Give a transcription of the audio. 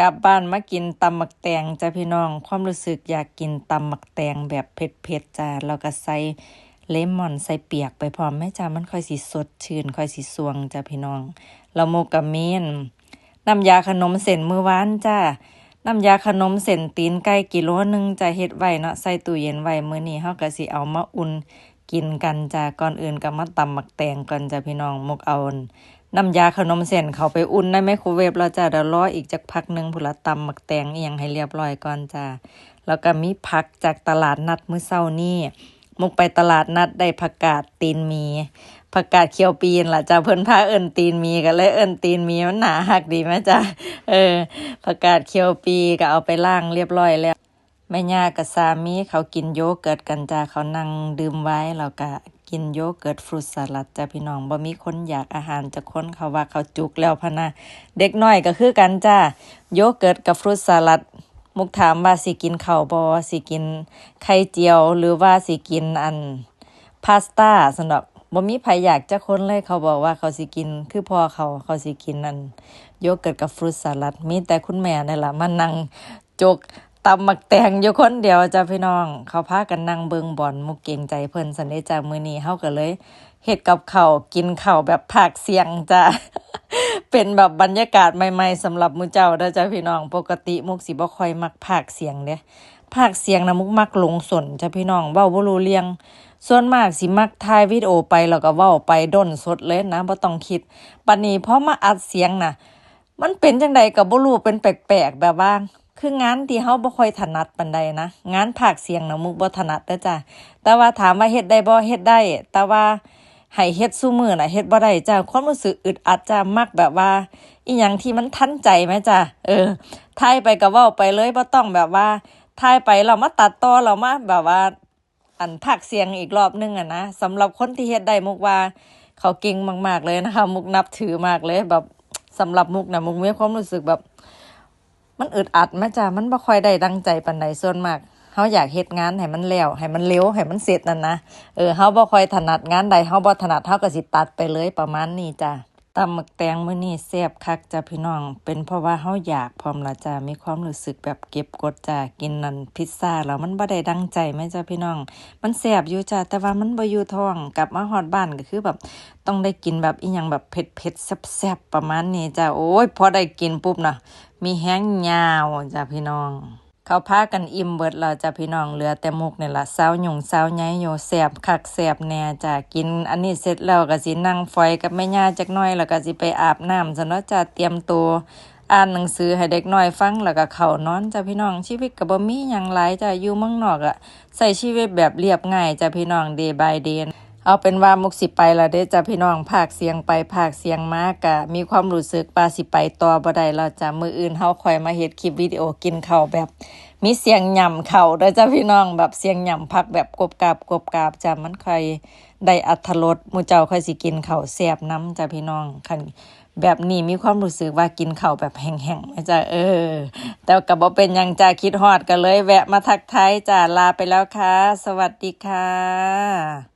กลับบ้านมากินตำหมักแตงจ้ะพี่น้อง ความรู้สึกอยากกินตำหมักแตงแบบเผ็ดๆจ้ะแล้วก็ใส่เลมอนใส่เปียกไปพร้อมแม่จ้ามันค่อยสิสดชื่นค่อยสิสวงจ้ะพี่น้องแล้วโมกะเมนน้ำยาขนมเส้นมื้อวานจ้าน้ำยาขนมเส้นตีนไก่กิโลหนึงจะเฮ็ดไว้เนาะใส่ตู้เย็นไว้มื้อนี้เฮาก็สิเอามาอุ่นกินกันจ้ะก่อนอื่นก็มาตำหมักแตงก่อนจ้ะพี่น้องมกเอา น้ำยาขนมเส้นเขาไปอุ่นในไมโครเวฟแล้วจ้าเดี๋ยวรออีกจักพักหนึ่งผุละตำหมักแตงเอียงให้เรียบร้อยก่อนจ้าแล้วก็มีผักจากตลาดนัดมื้อเช้านี้มุกไปตลาดนัดได้ผักกาดตีนมีผักกาดเขียวปีนล่ะจ้าเพิ่นพาเอิ้นตีนมีก็เลยเอิ้นตีนมีมันหนาหักดีไหมจ้าเออผักกาดเขียวปีก็เอาไปล้างเรียบร้อยแล้วแม่ย่ากับสามีเขากินโยเกิร์ตกันจ้าเขานั่งดื่มไว้แล้วก็ กินโยเกิร์ตฟรุตสลัดจ้าพี่น้องบ่มีคนอยากอาหารจะค้นเขาว่าเขาจุกแล้วพะนะเด็กน้อยก็คือกันจ้าโยเกิร์ตกับฟรุตสลัด มุกถามว่าสิกินข้าวบ่สิกินไข่เจียว หรือว่าสิกินอันพาสต้าสนดอกบ่มีไผอยากจะค้นเลยเขาบอกว่าเขาสิกิน คือพ่อเขาเขาสิกินอันโยเกิร์ตกับฟรุตสลัดมีแต่คุณแม่นี่แหละมานั่งจก ตำมักแตงอยู่คนเดียวจ้าพี่น้อง เขาพากันนั่งเบิงบอลมุกเก่งใจเพิ่นสันเดจ้ามื้อนี้เฮาก็เลยเฮ็ดกับเขากินเข้าแบบภาคเสียงจ้าเป็นแบบบรรยากาศใหม่ๆสำหรับมือเจ้าเด้อจ้าพี่น้องปกติมุกสิบ่ค่อยมักภาคเสียงเด้ภาคเสียงนะมุกมักหลงสนจ้าพี่น้องเว้าบ่รู้เรื่องส่วนมากสิมักถ่ายวิดีโอไปแล้วก็เว้าไปด้นสดเลยนะบ่ต้องคิดบัดนี้พอมาอัดเสียงน่ะมันเป็นจังใดก็บ่รู้เป็นแปลกๆแบบว่า คืองานที่เฮาบ่ค่อยถนัดปานใดนะ งานภาคเสียงนะมุกบ่ถนัดเด้อจ้ะแต่ว่าถามว่าเฮ็ดได้บ่เฮ็ดได้ แต่ว่าให้เฮ็ดซุมื้อน่ะเฮ็ดบ่ได้จ้ะความรู้สึกอึดอัดจ้ะมักแบบว่า อีหยังที่มันทันใจไหมจ้ะเออถ่ายไปก็เว้าไปเลยบ่ต้องแบบว่าถ่ายไปเรามาตัดต่อเรามาแบบว่า อันภาคเสียงอีกรอบนึงอะนะสำหรับคนที่เฮ็ดได้มุกว่า เขาเก่งมาก ๆเลยนะคะ มุกนับถือมากเลยแบบสำหรับมุกนะมุกมีความรู้สึกแบบ มันอึดอัดม่จ้ามันบ่ค่อยได้ดังใจปานใดส่วนมากเฮาอยากเฮ็ดงานให้มันแล้วให้มันเร็วให้มันเสร็จนั่นนะเออเฮาบ่ค่อยถนัดงานใดเฮาบ่ถนัดเฮาก็สิตัดไปเลยประมาณนี้จ้าตำหมึกแตงมื้อนี้แซ่บคักจ้าพี่น้อง เป็นเพราะว่าเฮาอยากพร้อมละจ้ามีความรู้สึกแบบเก็บกดจ้ากินนั่นพิซซ่าแล้วมันบ่ได้ดังใจแม่จ้าพี่น้อง มันแซ่บอยู่จ้าแต่ว่ามันบ่อยู่ท้องกลับมาฮอดบ้านก็คือแบบต้องได้กินแบบอีหยังแบบเผ็ดๆแซ่บๆประมาณนี้จ้าโอ้ยพอได้กินปุ๊บนะ มีแห้งยาวจ้าพี่น้อง เขาพากันอิ่มเบิดแล้วจ้าพี่น้องเหลือแต่มุกนี่ล่ะสาหยุ่งสาวใหญ่โยแซ่บคักแซ่บแน่จ้ากิน อันนี้เสร็จแล้วก็สินั่งฝอยกับแม่ย่าจักหน่อยแล้วก็สิไปอาบน้ำซะเนาะจ้าเตรียมตัวอ่านหนังสือให้เด็กน้อยฟังแล้วก็เข้านอนจ้าพี่น้องชีวิตก็บ่มีหยังหลายจ้าอยู่เมืองนอกอะใช้ชีวิตแบบเรียบง่ายจ้าพี่น้อง day by day เเอาเป็นว่ามุกสิไปและเด้จ้าพี่น้องภาคเสียงไปภาคเสียงมากกะมีความรู้สึกว่าสิไปต่อบ่ได้แล้วจ้ามืออื่นเฮาคอยมาเฮ็ดคลิปวิดีโอกินข้าวแบบ มีเสียงหย่ำเข่าเด้อจ้าพี่น้องแบบเสียงหย่ำพักแบบกบกาบกบกาบจ้ามันค่อยได้อัธรสมูเจ้าค่อยสิกินข้าวแซ่บน้ำจ้าพี่น้องคันแบบนี้มีความรู้สึกว่ากินข้าวแบบแห้งๆไหมจ้าเออ แต่ก็บ่เป็นยังจ้าคิดฮอดก็เลย แวะมาทักทายจ้าลาไปแล้วค่ะ สวัสดีค่ะ